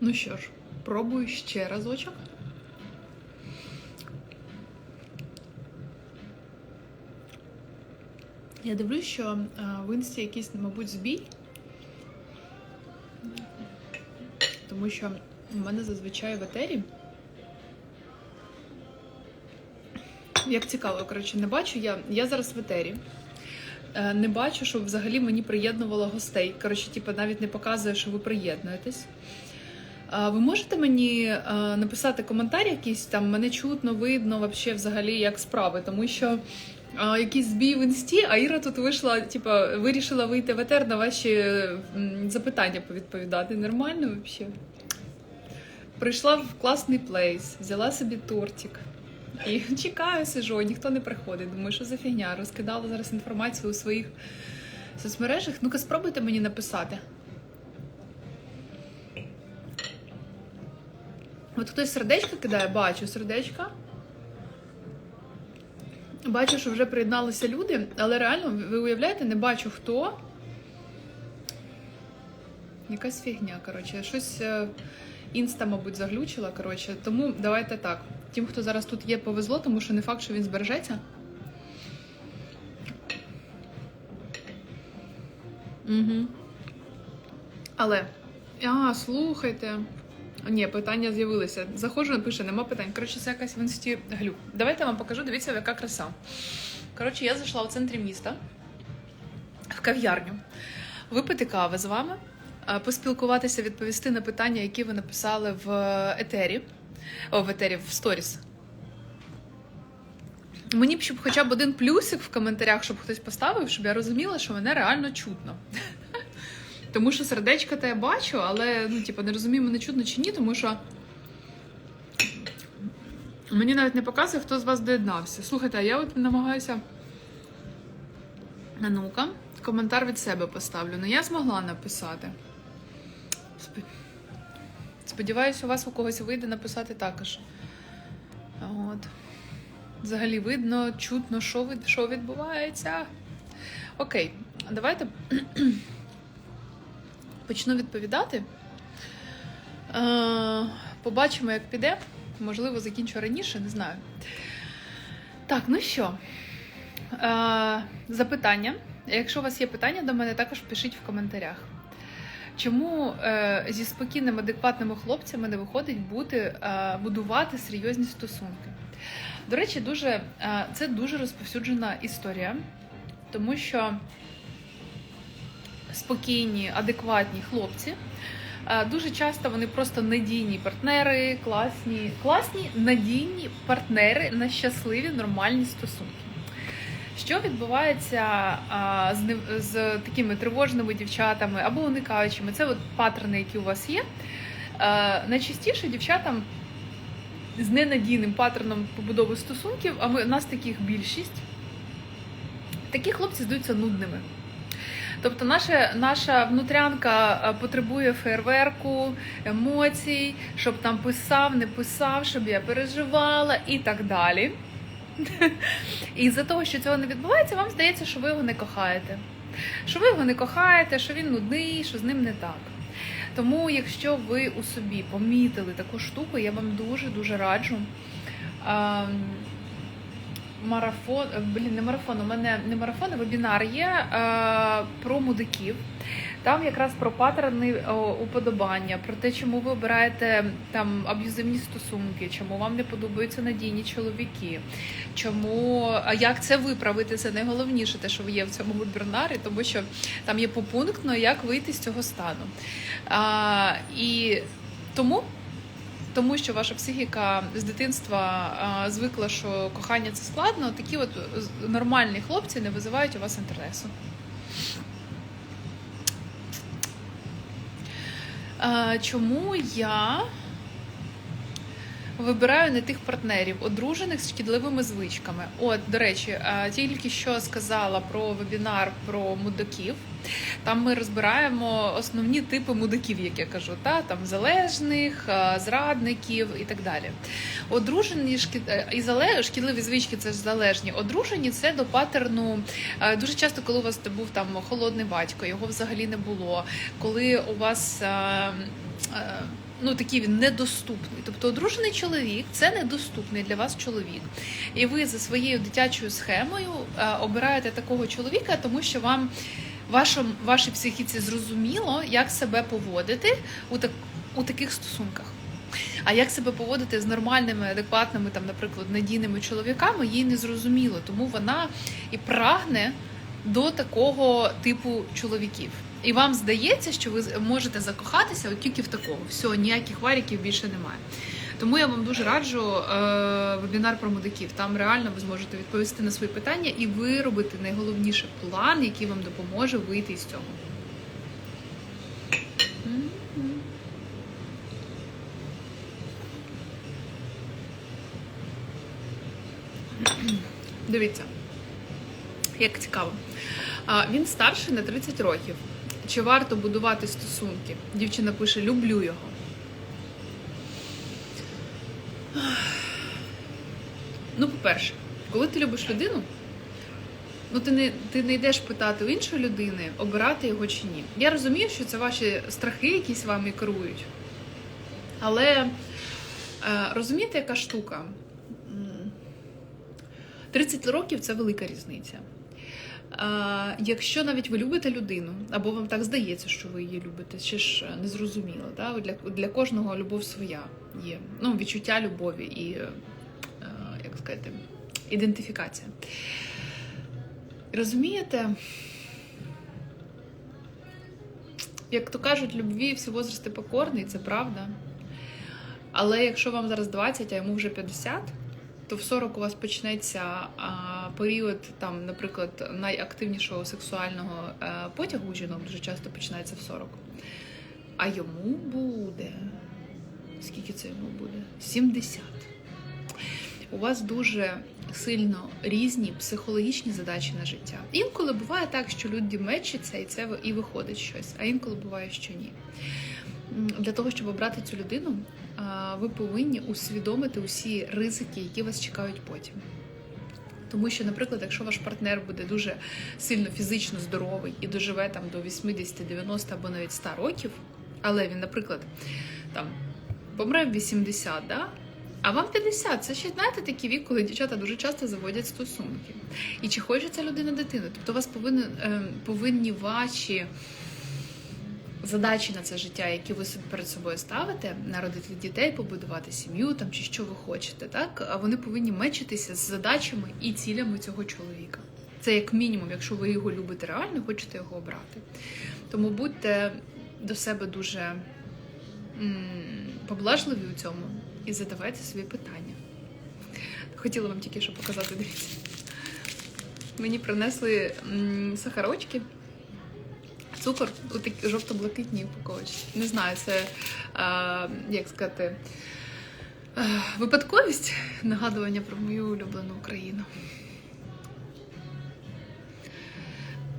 Ну що ж, пробую ще разочок. Я дивлюсь, що е, в інсті якийсь, мабуть, збій. Тому що у мене зазвичай в етері. Як цікаво, коротше, не бачу я. Я зараз в етері. Е, Не бачу, щоб взагалі мені приєднувало гостей. Коротше, типу, навіть не показує, що ви приєднуєтесь. Ви можете мені е, написати коментар якийсь там, мене чутно, видно, вообще, взагалі, як справи, тому що якийсь збій в інсті, а Іра тут вийшла, типу, вирішила вийти в етер на ваші запитання повідповідати. Нормально взагалі? Прийшла в класний плейс, взяла собі тортик. І чекаю, сижу, ніхто не приходить. Думаю, що за фігня? Розкидала зараз інформацію у своїх соцмережах. Ну-ка, спробуйте мені написати. От хтось сердечко кидає, бачу сердечка. Бачу, що вже приєдналися люди, але реально, ви уявляєте, не бачу хто. Якась фігня, коротше. Щось е, інста, мабуть, заглючила. Коротше. Тому давайте так. Тим, хто зараз тут є, повезло, тому що не факт, що він збережеться. Угу. Але. А, слухайте. Ні, питання з'явилися. Заходжу, пише, нема питань. Коротше, це якась в інсті глюк. Давайте я вам покажу, дивіться, яка краса. Коротше, я зайшла в центрі міста в кав'ярню. Випити кави з вами, поспілкуватися, відповісти на питання, які ви написали в етері. О, в етері, в сторіс. Мені б щоб хоча б один плюсик в коментарях, щоб хтось поставив, щоб я розуміла, що мене реально чутно. Тому що сердечка то я бачу, але ну, типу, не розумію, мене чутно чи ні, тому що мені навіть не показує, хто з вас доєднався. Слухайте, а я от намагаюся. А ну-ка, коментар від себе поставлю. Ну, я змогла написати. Спо- Сподіваюся, у вас у когось вийде написати також. От. Взагалі видно, чутно, що, від, що відбувається. Окей, давайте почну відповідати. Е, побачимо, як піде. Можливо, закінчу раніше, не знаю. Так, ну що, е, запитання. Якщо у вас є питання до мене, також пишіть в коментарях. Чому е, зі спокійними, адекватними хлопцями не виходить бути, будувати серйозні стосунки? До речі, дуже, це дуже розповсюджена історія, тому що спокійні, адекватні хлопці. е, Дуже часто вони просто надійні партнери, класні, класні надійні партнери на щасливі нормальні стосунки. Що відбувається а, з, з такими тривожними дівчатами або уникаючими? Це от паттерни, які у вас є. Е, найчастіше дівчатам з ненадійним паттерном побудови стосунків, а ми, у нас таких більшість, такі хлопці здаються нудними. Тобто наша, наша внутрянка е, потребує фейерверку, емоцій, щоб там писав, не писав, щоб я переживала і так далі. І з-за того, що цього не відбувається, вам здається, що ви його не кохаєте. Що ви його не кохаєте, що він нудний, що з ним не так. Тому, якщо ви у собі помітили таку штуку, я вам дуже дуже раджу. Марафон, е, блін, не марафон, у мене не марафон, а вебінар є е, про мудаків. Там якраз про паттерни уподобання, про те, чому ви обираєте там аб'юзивні стосунки, чому вам не подобаються надійні чоловіки, чому а як це виправити, це найголовніше, те, що є в цьому вебінарі, тому що там є попунктно, як вийти з цього стану. А, і тому тому що ваша психіка з дитинства звикла, що кохання це складно, такі от нормальні хлопці не визивають у вас інтересу. Чому я вибираю не тих партнерів, одружених з шкідливими звичками? От, до речі, тільки що сказала про вебінар про мудаків. Там ми розбираємо основні типи мудаків, як я кажу, та там залежних, зрадників і так далі. Одружені шкі... е, і зале... шкідливі звички це ж залежні. Одружені це до патерну. Дуже часто, коли у вас був там холодний батько, його взагалі не було. Коли у вас ну такий він недоступний. Тобто одружений чоловік це недоступний для вас чоловік. І ви за своєю дитячою схемою е, обираєте такого чоловіка, тому що вам вашому, вашій психіці зрозуміло, як себе поводити у, так, у таких стосунках. А як себе поводити з нормальними, адекватними, там, наприклад, надійними чоловіками, їй не зрозуміло. Тому вона і прагне до такого типу чоловіків. І вам здається, що ви можете закохатися от тільки в такого. Все, ніяких варіків більше немає. Тому я вам дуже раджу е, вебінар про мудаків. Там реально ви зможете відповісти на свої питання і виробити найголовніший план, який вам допоможе вийти із цього. Дивіться, як цікаво. Він старший на 30 років. Чи варто будувати стосунки? Дівчина пише: люблю його. Ну, по-перше, коли ти любиш людину, ну ти не, ти не йдеш питати у іншої людини, обирати його чи ні. Я розумію, що це ваші страхи, якісь вами керують. Але е, розумієте, яка штука? 30 років це велика різниця. Якщо навіть ви любите людину, або вам так здається, що ви її любите, ще ж не зрозуміло. Да? Для, для кожного любов своя є. Ну, відчуття любові і, е, як сказати, ідентифікація. Розумієте, як то кажуть, любві всі возрасти покорний, це правда. Але якщо вам зараз 20, а йому вже 50, то в 40 у вас почнеться період, там, наприклад, найактивнішого сексуального е, потягу жінок дуже часто починається в 40. А йому буде. Скільки це йому буде? 70. У вас дуже сильно різні психологічні задачі на життя. Інколи буває так, що люди мечаться і це і виходить щось, а інколи буває, що ні. Для того, щоб обрати цю людину, ви повинні усвідомити усі ризики, які вас чекають потім. Тому що, наприклад, якщо ваш партнер буде дуже сильно фізично здоровий і доживе там до 80, 90 або навіть 100 років, але він, наприклад, там помре в 80, да? а вам 50, це ще знаєте такий вік, коли дівчата дуже часто заводять стосунки. І чи хоче ця людина дитину? Тобто у вас повинні, повинні ваші задачі на це життя, які ви собі перед собою ставите, народити дітей, побудувати сім'ю там чи що ви хочете, так вони повинні мечитися з задачами і цілями цього чоловіка. Це як мінімум, якщо ви його любите реально, хочете його обрати. Тому будьте до себе дуже поблажливі у цьому і задавайте свої питання. Хотіла вам тільки що показати, дивіться. Мені принесли сахарочки цукор у такій жовто-блакитній упаковочці. Не знаю, це е, як сказати е, випадковість нагадування про мою улюблену Україну.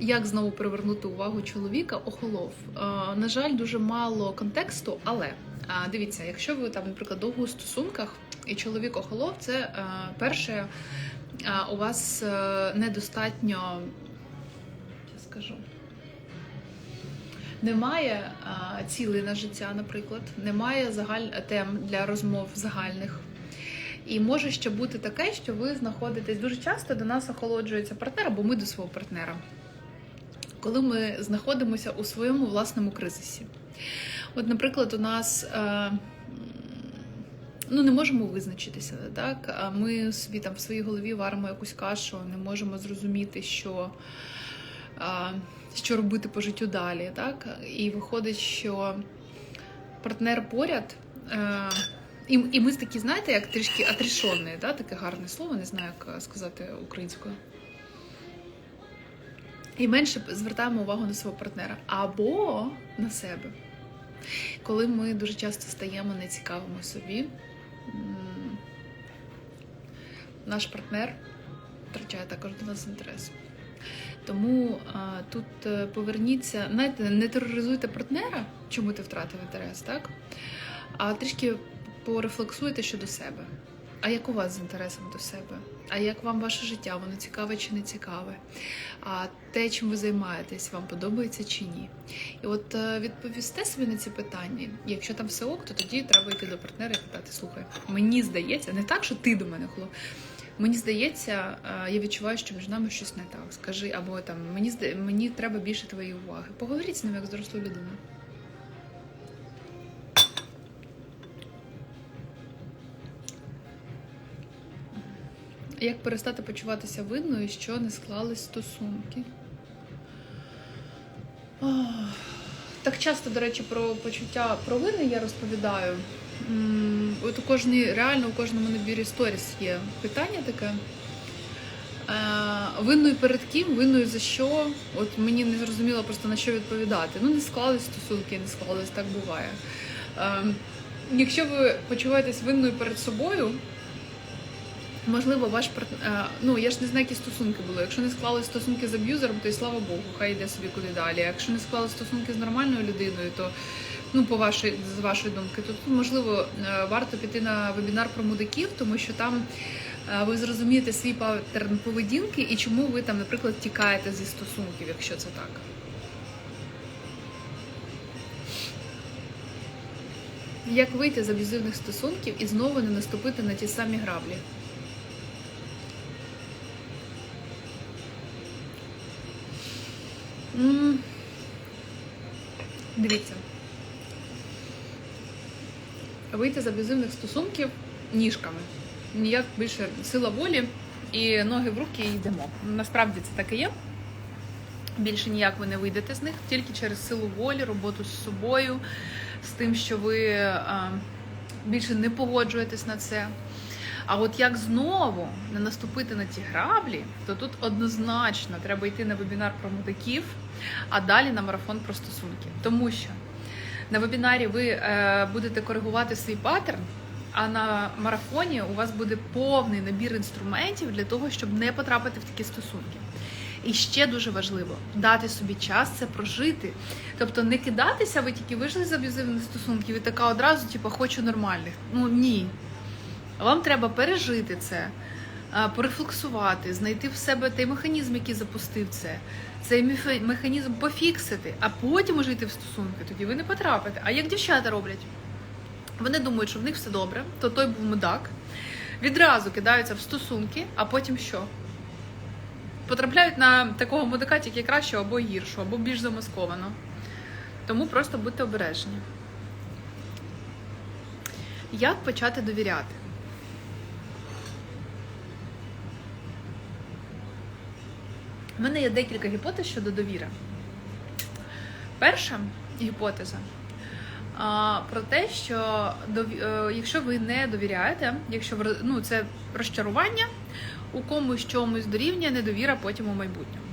Як знову привернути увагу чоловіка охолов? Е, на жаль, дуже мало контексту, але е, дивіться, якщо ви там, наприклад, довго у стосунках і чоловік охолов, це е, перше, е, у вас е, недостатньо, я скажу. Немає а, цілей на життя, наприклад, немає загаль... тем для розмов загальних. І може ще бути таке, що ви знаходитесь дуже часто до нас охолоджується партнер, або ми до свого партнера, коли ми знаходимося у своєму власному кризисі. От, наприклад, у нас е, ну, не можемо визначитися, так? А ми собі там в своїй голові варимо якусь кашу, не можемо зрозуміти, що. а, що робити по життю далі, так? І виходить, що партнер поряд. Е, і, і ми такі, знаєте, як трішки атрішонні, да? таке гарне слово, не знаю, як сказати українською. І менше звертаємо увагу на свого партнера або на себе. Коли ми дуже часто стаємо нецікавими собі, наш партнер втрачає також до нас інтерес. Тому а, тут е, поверніться, знаєте, не тероризуйте партнера, чому ти втратив інтерес, так? А трішки порефлексуйте щодо себе. А як у вас з інтересом до себе? А як вам ваше життя? Воно цікаве чи не цікаве? А те, чим ви займаєтесь, вам подобається чи ні? І от е, відповісте собі на ці питання. Якщо там все ок, то тоді треба йти до партнера і питати: слухай, мені здається, не так, що ти до мене хлоп. Мені здається, е, я відчуваю, що між нами щось не так. Скажи, або там мені зда... мені треба більше твоєї уваги. Поговоріть з ним як з дорослою людиною. Як перестати почуватися винною, що не склались стосунки? Ох, Так часто, до речі, про почуття провини я розповідаю. От у кожній, реально у кожному набірі сторіс є питання таке. Е, Винною перед ким, винною за що? От мені не зрозуміло просто на що відповідати. Ну, не склались стосунки, не склались, так буває. Е, Якщо ви почуваєтесь винною перед собою, можливо, ваш партнер. Ну, я ж не знаю, які стосунки були. Якщо не склали стосунки з аб'юзером, то й слава Богу, хай йде собі куди далі. Якщо не склали стосунки з нормальною людиною, то ну, по вашій, з вашої думки, тут можливо е, варто піти на вебінар про мудаків, тому що там е, ви зрозумієте свій паттерн поведінки і чому ви там, наприклад, тікаєте зі стосунків, якщо це так. Як вийти з аб'юзивних стосунків і знову не наступити на ті самі граблі? Дивіться. Вийти з аб'юзивних стосунків ніжками. Ніяк більше сила волі і ноги в руки і йдемо. Насправді це так і є. Більше ніяк ви не вийдете з них, тільки через силу волі, роботу з собою, з тим, що ви більше не погоджуєтесь на це. А от як знову не наступити на ті граблі, то тут однозначно треба йти на вебінар про мудаків, а далі на марафон про стосунки. Тому що на вебінарі ви е, будете коригувати свій паттерн, а на марафоні у вас буде повний набір інструментів для того, щоб не потрапити в такі стосунки. І ще дуже важливо дати собі час це прожити. Тобто не кидатися, ви тільки вийшли з аб'юзивних стосунків і така одразу, типу, хочу нормальних. Ну ні. Вам треба пережити це, а, порефлексувати, знайти в себе той механізм, який запустив це, цей механізм пофіксити, а потім уже йти в стосунки. Тоді ви не потрапите. А як дівчата роблять? Вони думають, що в них все добре, то той був мудак. Відразу кидаються в стосунки, а потім що? Потрапляють на такого мудака тільки кращого або гіршого, або більш замасковано. Тому просто будьте обережні. Як почати довіряти? У мене є декілька гіпотез щодо довіри. Перша гіпотеза про те, що е, якщо ви не довіряєте, якщо ну, це розчарування у комусь чомусь дорівнює недовіра потім у майбутньому.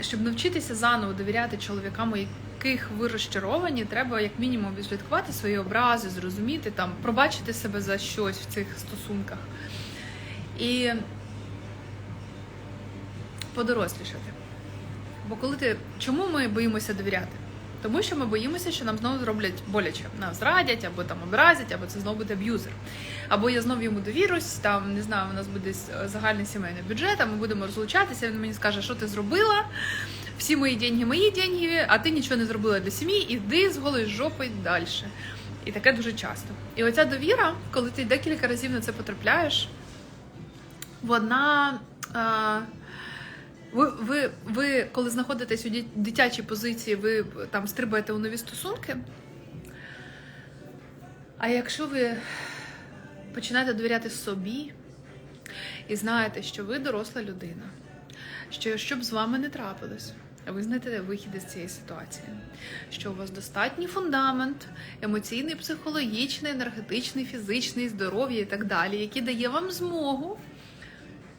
Щоб навчитися заново довіряти чоловікам, яких ви розчаровані, треба як мінімум відслідкувати свої образи, зрозуміти там, пробачити себе за щось в цих стосунках. І подорослішати. Бо коли ти. Чому ми боїмося довіряти? Тому що ми боїмося, що нам знову зроблять боляче. Нас зрадять, або там образять, або це знову буде аб'юзер. Або я знову йому довірусь, там не знаю, у нас буде загальний сімейний бюджет, а ми будемо розлучатися. Він мені скаже, що ти зробила. Всі мої деньги, мої деньги, а ти нічого не зробила для сім'ї, іди з голої жопи далі. І таке дуже часто. І оця довіра, коли ти декілька разів на це потрапляєш, вона. А, ви, ви, ви, коли знаходитесь у дитячій позиції, ви там стрибаєте у нові стосунки. А якщо ви починаєте довіряти собі і знаєте, що ви доросла людина, що що б з вами не трапилось, ви знайдете вихід із цієї ситуації, що у вас достатній фундамент, емоційний, психологічний, енергетичний, фізичний, здоров'я і так далі, який дає вам змогу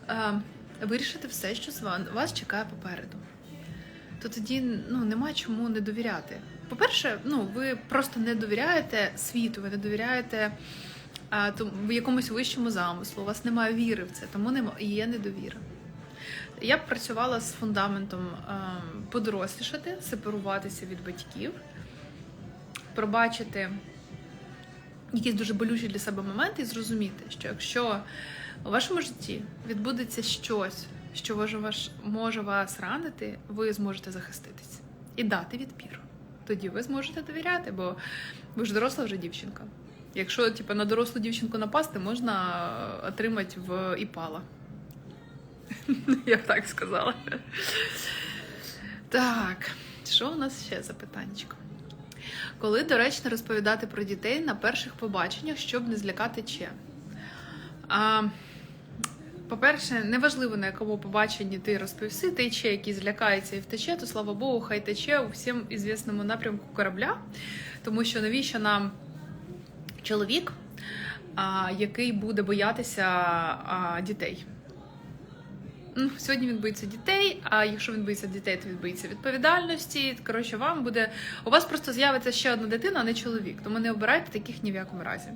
е, вирішити все, що вас чекає попереду. То тоді ну, нема чому не довіряти. По-перше, ну, ви просто не довіряєте світу, ви не довіряєте а, тому, в якомусь вищому замислу, у вас немає віри в це, тому нема, є недовіра. я б працювала з фундаментом е, подорослішати, сепаруватися від батьків, пробачити якісь дуже болючі для себе моменти і зрозуміти, що якщо у вашому житті відбудеться щось, що може, вас ранити, ви зможете захиститись і дати відпір. Тоді ви зможете довіряти, бо ви ж доросла вже дівчинка. Якщо типу, на дорослу дівчинку напасти, можна отримати в іпала. Я б так сказала. Так, що у нас ще за питаннячко? Коли доречно розповідати про дітей на перших побаченнях, щоб не злякати че? А, по-перше, неважливо на якому побаченні ти розповіси, той че, який злякається і втече, то слава Богу, хай тече у всім ізвісному напрямку корабля, тому що навіщо нам чоловік, який буде боятися дітей? Сьогодні він боїться дітей, а якщо він боїться дітей, то він боїться відповідальності. Коротше, вам буде. У вас просто з'явиться ще одна дитина, а не чоловік. Тому не обирайте таких ні в якому разі.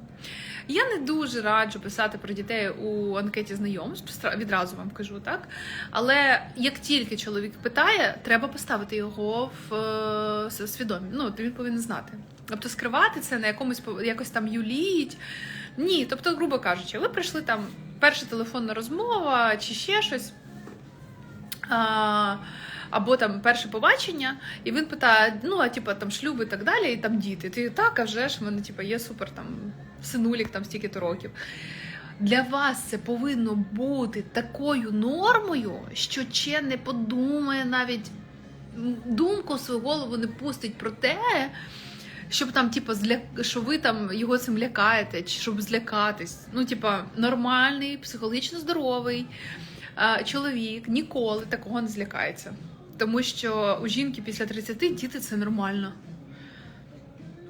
Я не дуже раджу писати про дітей у анкеті знайомств, відразу вам кажу, так? Але як тільки чоловік питає, треба поставити його в е, свідомі. Ну, він повинен знати. Тобто скривати це на якомусь якось там юліть. Ні, тобто, грубо кажучи, ви прийшли там перша телефонна розмова чи ще щось. Або там перше побачення, і він питає: ну, а типа там шлюби і так далі, і там діти. Ти так, а вже ж в мене типа, є супер там синулік там стільки-то років. Для вас це повинно бути такою нормою, що ще не подумає навіть думку в свою голову не пустить про те, щоб там, типа, зля... що ви там його цим лякаєте, чи щоб злякатись. Ну, типа, нормальний, психологічно здоровий чоловік ніколи такого не злякається. Тому що у жінки після 30 діти це нормально.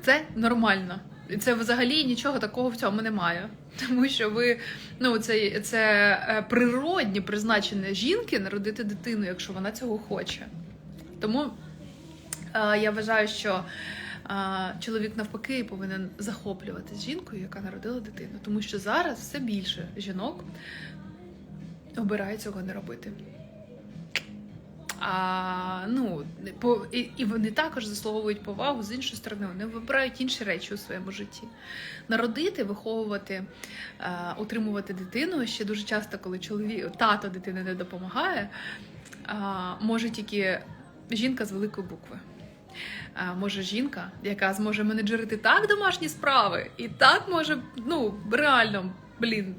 Це нормально. І це взагалі нічого такого в цьому немає. Тому що ви, ну, це, це е, природні призначення жінки народити дитину, якщо вона цього хоче. Тому е, я вважаю, що е, чоловік навпаки повинен захоплюватися жінкою, яка народила дитину. Тому що зараз все більше жінок обирають цього не робити. А, ну, по, і, і вони також заслуговують повагу з іншої сторони. Вони вибирають інші речі у своєму житті. Народити, виховувати, е, утримувати дитину ще дуже часто, коли чоловік тато дитини не допомагає, е, може тільки жінка з великої букви. Е, може жінка, яка зможе менеджерити так домашні справи, і так може, ну, реально, блін,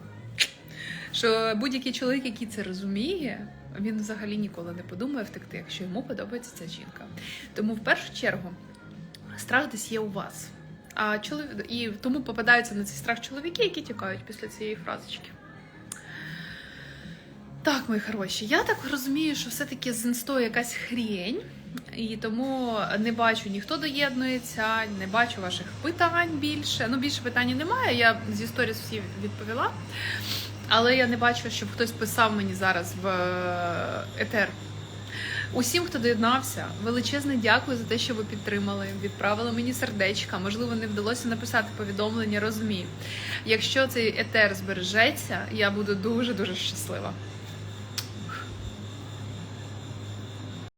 що будь-який чоловік, який це розуміє, він взагалі ніколи не подумає втекти, якщо йому подобається ця жінка. Тому в першу чергу страх десь є у вас. А чоловік і тому попадаються на цей страх чоловіки, які тікають після цієї фразочки. Так, мої хороші, я так розумію, що все-таки з інстою якась хрінь, і тому не бачу, ніхто доєднується, не бачу ваших питань більше. Ну, більше питань немає. Я зі сторіс всі відповіла. Але я не бачу, щоб хтось писав мені зараз в е, етер. Усім, хто доєднався, величезне дякую за те, що ви підтримали, відправили мені сердечка. Можливо, не вдалося написати повідомлення, розумію. Якщо цей етер збережеться, я буду дуже дуже щаслива.